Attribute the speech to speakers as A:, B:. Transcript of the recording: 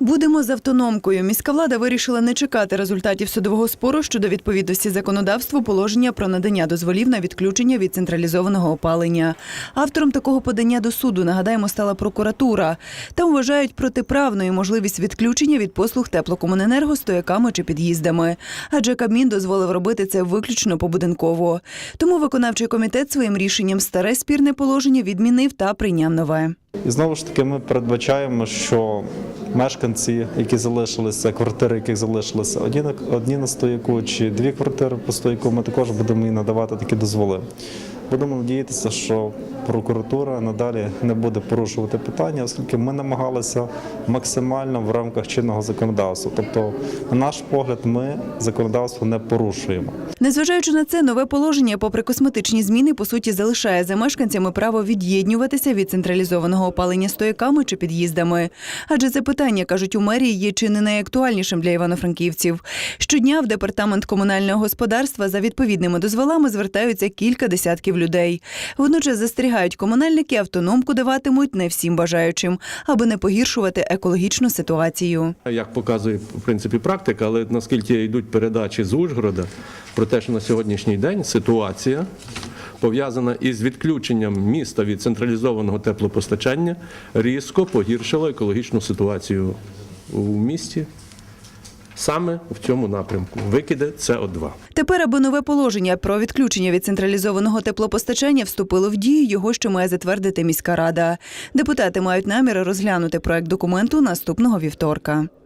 A: Будемо з автономкою. Міська влада вирішила не чекати результатів судового спору щодо відповідності законодавству положення про надання дозволів на відключення від централізованого опалення. Автором такого подання до суду нагадаємо стала прокуратура. Там вважають протиправною можливість відключення від послуг теплокомуненерго стояками чи під'їздами. Адже Кабмін дозволив робити це виключно побудинково. Тому виконавчий комітет своїм рішенням старе спірне положення відмінив та прийняв нове.
B: І знову ж таки, ми передбачаємо, що мешканці, які залишилися, квартири, яких залишилися одні на стояку чи дві квартири по стояку, ми також будемо їм надавати такі дозволи. Будемо надіятися, що прокуратура надалі не буде порушувати питання, оскільки ми намагалися максимально в рамках чинного законодавства. Тобто, на наш погляд, ми законодавство не порушуємо.
A: Незважаючи на це, нове положення, попри косметичні зміни, по суті, залишає за мешканцями право від'єднюватися від централізованого опалення стояками чи під'їздами. Адже це питання, кажуть у мерії, є чи не найактуальнішим для івано-франківців. Щодня в департамент комунального господарства за відповідними дозволами звертаються кілька десятків людей. Водночас застерігають комунальники, автономку даватимуть не всім бажаючим, аби не погіршувати екологічну ситуацію.
C: Як показує в принципі практика, але наскільки йдуть передачі з Ужгорода про те, що на сьогоднішній день ситуація пов'язана із відключенням міста від централізованого теплопостачання різко погіршила екологічну ситуацію у місті. Саме в цьому напрямку викиди СО2.
A: Тепер, аби нове положення про відключення від централізованого теплопостачання вступило в дію, його ще має затвердити міська рада. Депутати мають намір розглянути проект документу наступного вівторка.